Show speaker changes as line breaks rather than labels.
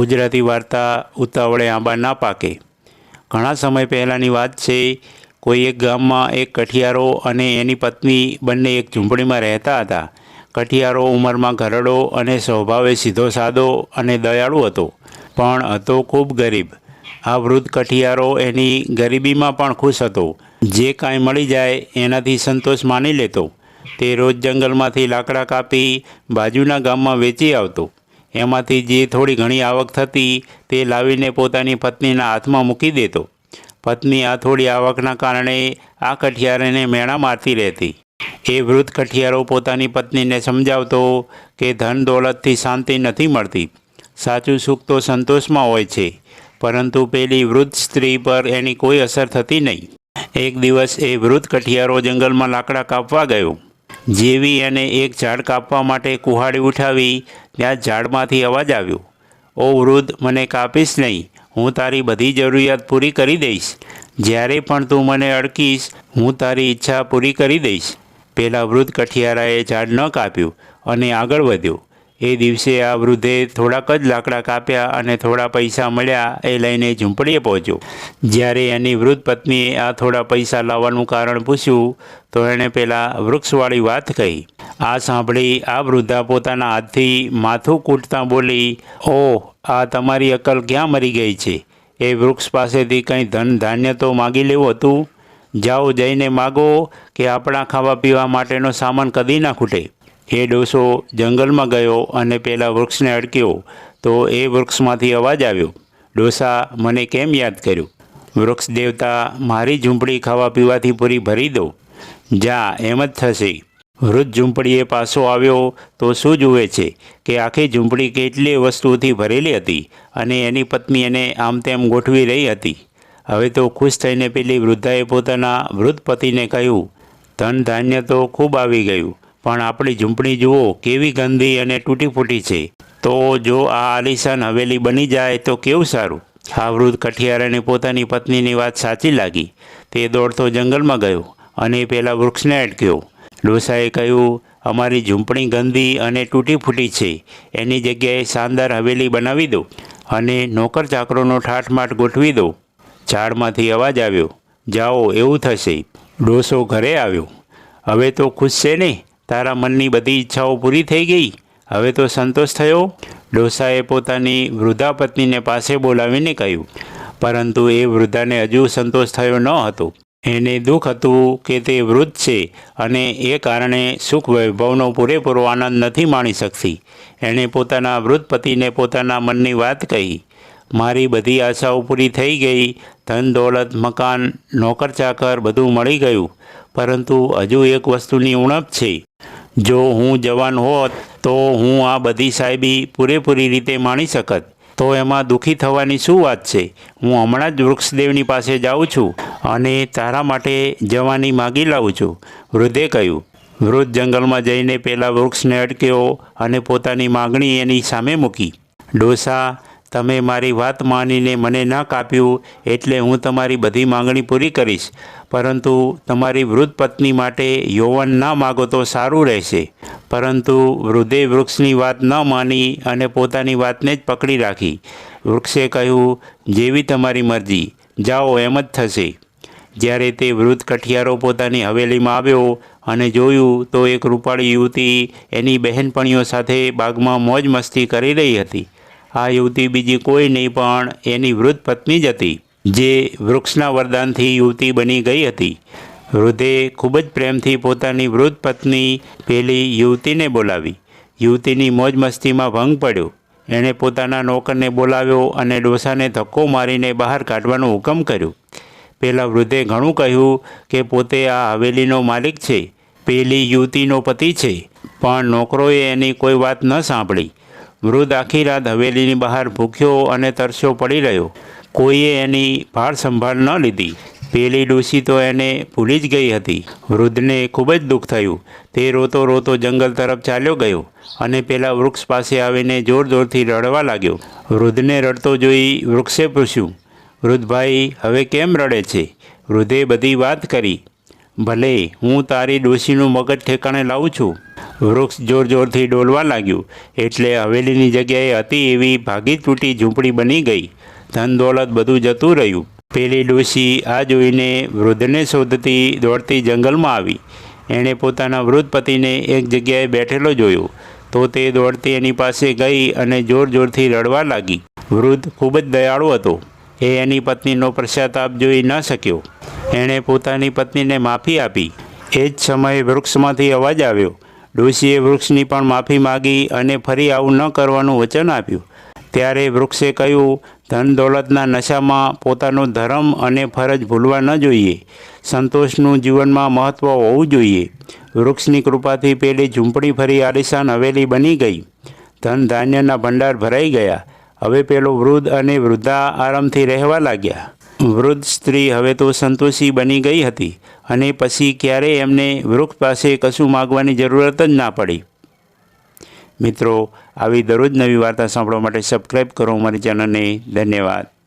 ગુજરાતી વાર્તા ઉતાવળે આંબા ના પાકે. ઘણા સમય પહેલાંની વાત છે, કોઈ એક ગામમાં એક કઠિયારો અને એની પત્ની બંને એક ઝૂંપડીમાં રહેતા હતા. કઠિયારો ઉંમરમાં ઘરડો અને સ્વભાવે સીધો સાદો અને દયાળુ હતો, પણ હતો ખૂબ ગરીબ. આ વૃદ્ધ કઠિયારો એની ગરીબીમાં પણ ખુશ હતો. જે કાંઈ મળી જાય એનાથી સંતોષ માની લેતો. તે રોજ જંગલમાંથી લાકડા કાપી બાજુના ગામમાં વેચી આવતો. એમાંથી જે થોડી ઘણી આવક થતી, તે લાવીને પોતાની પત્નીના હાથમાં મૂકી દેતો. પત્ની આ થોડી આવકના કારણે આ કઠિયારને મેણા મારતી રહેતી. એ વૃદ્ધ કઠિયારો પોતાની પત્નીને સમજાવતો કે ધન દોલતથી શાંતિ નથી મળતી. સાચું સુખ તો સંતોષમાં હોય છે, પરંતુ પેલી વૃદ્ધ સ્ત્રી પર એની કોઈ અસર થતી નહીં. એક દિવસ એ વૃદ્ધ કઠિયારો જંગલમાં લાકડા કાપવા ગયો. જેવી એને એક ઝાડ કાપવા માટે કુહાડી ઉઠાવી, ત્યાં ઝાડમાંથી અવાજ આવ્યો, ઓ વૃદ્ધ, મને કાપીશ નહીં. હું તારી બધી જરૂરિયાત પૂરી કરી દઈશ. જ્યારે પણ તું મને અડકીશ, હું તારી ઈચ્છા પૂરી કરી દઈશ. પહેલાં વૃદ્ધ કઠિયારાએ ઝાડ ન કાપ્યું અને આગળ વધ્યો. એ દિવસે આ વૃદ્ધે થોડાક જ લાકડા કાપ્યા અને થોડા પૈસા મળ્યા એ લઈને ઝૂંપડીએ પહોંચ્યો. જ્યારે એની વૃદ્ધ પત્નીએ આ થોડા પૈસા લાવવાનું કારણ પૂછ્યું, તો એણે પેલા વૃક્ષવાળી વાત કહી. આ સાંભળી આ વૃદ્ધા પોતાના હાથથી માથું કૂટતા બોલી, ઓહ, આ તમારી અકલ ક્યાં મરી ગઈ છે? એ વૃક્ષ પાસેથી કંઈ ધન ધાન્ય તો માગી લેવું હતું? જાઓ જઈને માગો કે આપણા ખાવા પીવા માટેનો સામાન કદી ના ખૂટે. એ ડોસો જંગલમાં ગયો અને પેલા વૃક્ષને અડક્યો, તો એ વૃક્ષમાંથી અવાજ આવ્યો, ડોસા, મને કેમ યાદ કર્યું? વૃક્ષ દેવતા, મારી ઝૂંપડી ખાવા પીવાથી પૂરી ભરી દો. જા, એમ જ થશે. વૃદ્ધ ઝૂંપડીએ પાછો આવ્યો, તો શું જુએ છે કે આખી ઝૂંપડી કેટલી વસ્તુઓથી ભરેલી હતી અને એની પત્ની એને આમ તેમ ગોઠવી રહી હતી. હવે તો ખુશ થઈને પેલી વૃદ્ધાએ પોતાના વૃદ્ધ પતિને કહ્યું ધન ધાન્ય તો ખૂબ આવી ગયું. પણ આપણી ઝૂંપડી જુઓ, કેવી ગંદી અને તૂટી ફૂટી છે. તો જો આ આલિશાન હવેલી બની જાય તો કેવું સારું? આ વૃદ્ધ કઠિયારાને પોતાની પત્નીની વાત સાચી લાગી. તે દોડતો જંગલમાં ગયો અને પેલા વૃક્ષને અટક્યો. ડોસાએ કહ્યું, અમારી ઝૂંપડી ગંદી અને તૂટી ફૂટી છે. એની જગ્યાએ શાનદાર હવેલી બનાવી દો અને નોકર ચાકરોનો ઠાઠમાઠ ગોઠવી દો. ઝાડમાંથી અવાજ આવ્યો, જાઓ, એવું થશે. ડોસો ઘરે આવ્યો. હવે તો ખુશ છે ને? તારા મનની બધી ઈચ્છાઓ પૂરી થઈ ગઈ? હવે તો સંતોષ થયો? ડોસાએ પોતાની વૃદ્ધા પત્નીને પાસે બોલાવીને કહ્યું, પરંતુ એ વૃદ્ધાને હજુ સંતોષ થયો ન હતો. એને દુઃખ હતું કે તે વૃદ્ધ છે અને એ કારણે સુખ વૈભવનો પૂરેપૂરો આનંદ નથી માણી શકતી. એણે પોતાના વૃદ્ધ પતિને પોતાના મનની વાત કહી, મારી બધી આશાઓ પૂરી થઈ ગઈ. ધન, દોલત, મકાન નોકર ચાકર બધું મળી ગયું. પરંતુ હજુ એક વસ્તુની ઉણપ છે. જો હું જવાન હોત, તો હું આ બધી સાહેબી પૂરેપૂરી રીતે માણી શકત. તો એમાં દુઃખી થવાની શું વાત છે? હું હમણાં જ વૃક્ષદેવની પાસે જાઉં છું અને તારા માટે જવાની માગી લાવું છું. વૃદ્ધે કહ્યું, વૃદ્ધ જંગલમાં જઈને પેલા વૃક્ષને અટક્યો અને પોતાની માગણી એની સામે મૂકી. ડોસા તમે મારી વાત માનીને મને ના કાપ્યું એટલે હું તમારી બધી માંગણી પૂરી કરીશ. પરંતુ તમારી વૃદ્ધ પત્ની માટે યૌવન ના માગો તો સારું રહેશે. પરંતુ વૃદ્ધે વૃક્ષની વાત ન માની અને પોતાની વાતને જ પકડી રાખી. વૃક્ષે કહ્યું, જેવી તમારી મરજી. જાઓ એમ જ થશે. જ્યારે તે વૃદ્ધ કઠિયારો પોતાની હવેલીમાં આવ્યો અને જોયું તો એક રૂપાળી યુવતી એની બહેનપણીઓ સાથે બાગમાં મોજ મસ્તી કરી રહી હતી. આ યુવતી બીજી કોઈ નહીં, પણ એની વૃદ્ધ પત્ની જ હતી, જે વૃક્ષના વરદાનથી યુવતી બની ગઈ હતી. વૃદ્ધે ખૂબ જ પ્રેમથી પોતાની વૃદ્ધ પત્ની પેલી યુવતીને બોલાવી. યુવતીની મોજ મસ્તીમાં ભંગ પડ્યો. એણે પોતાના નોકરને બોલાવ્યો અને ડોસાને ધક્કો મારીને બહાર કાઢવાનો હુકમ કર્યો. પેલા વૃદ્ધે ઘણું કહ્યું કે, પોતે આ હવેલીનો માલિક છે, પેલી યુવતીનો પતિ છે, પણ નોકરોએ એની કોઈ વાત ન સાંભળી. વૃદ્ધ આખી રાત હવેલીની બહાર ભૂખ્યો અને તરસ્યો પડી રહ્યો. કોઈએ એની ભાર સંભાળ ન લીધી. પેલી ડોસી તો એને ભૂલી જ ગઈ હતી. વૃદ્ધને ખૂબ જ દુઃખ થયું. તે રોતો રોતો જંગલ તરફ ચાલ્યો ગયો અને પેલા વૃક્ષ પાસે આવીને જોર જોરથી રડવા લાગ્યો. વૃદ્ધને રડતો જોઈ વૃક્ષે પૂછ્યું, વૃદ્ધભાઈ, હવે કેમ રડે છે? વૃદ્ધે બધી વાત કરી. ભલે, હું તારી ડોશીનું મગજ ઠેકાણે લાવું છું. વૃક્ષ જોર જોરથી ડોલવા લાગ્યું. એટલે હવેલીની જગ્યાએ હતી એવી ભાગી તૂટી ઝૂંપડી બની ગઈ. ધન દોલત બધું જતું રહ્યું. પેલી ડોશી આ જોઈને વૃદ્ધને શોધતી દોડતી જંગલમાં આવી. એણે પોતાના વૃદ્ધ પતિને એક જગ્યાએ બેઠેલો જોયો. તો તે દોડતી એની પાસે ગઈ અને જોર જોરથી રડવા લાગી. વૃદ્ધ ખૂબ જ દયાળુ હતો. એ એની પત્નીનો પશ્ચાતાપ જોઈ ન શક્યો. એણે પોતાની પત્નીને માફી આપી. એ જ સમયે વૃક્ષમાંથી અવાજ આવ્યો. ડોશીએ વૃક્ષની પણ માફી માગી અને ફરી આવું ન કરવાનું વચન આપ્યું. ત્યારે વૃક્ષે કહ્યું, ધન દોલતના નશામાં પોતાનો ધર્મ અને ફરજ ભૂલવા ન જોઈએ. સંતોષનું જીવનમાં મહત્ત્વ હોવું જોઈએ. વૃક્ષની કૃપાથી પેલી ઝૂંપડી ફરી આલિશાન હવેલી બની ગઈ. ધન ધાન્યના ભંડાર ભરાઈ ગયા. હવે પેલો વૃદ્ધ અને વૃદ્ધા આરામથી રહેવા લાગ્યા. વૃદ્ધ સ્ત્રી હવે તો સંતોષી બની ગઈ હતી અને પછી ક્યારેય એમને વૃક્ષ પાસે કશું માગવાની જરૂરત જ ના પડી. મિત્રો, આવી દરરોજ નવી વાર્તા સાંભળવા માટે સબસ્ક્રાઈબ કરો અમારી ચેનલને. ધન્યવાદ.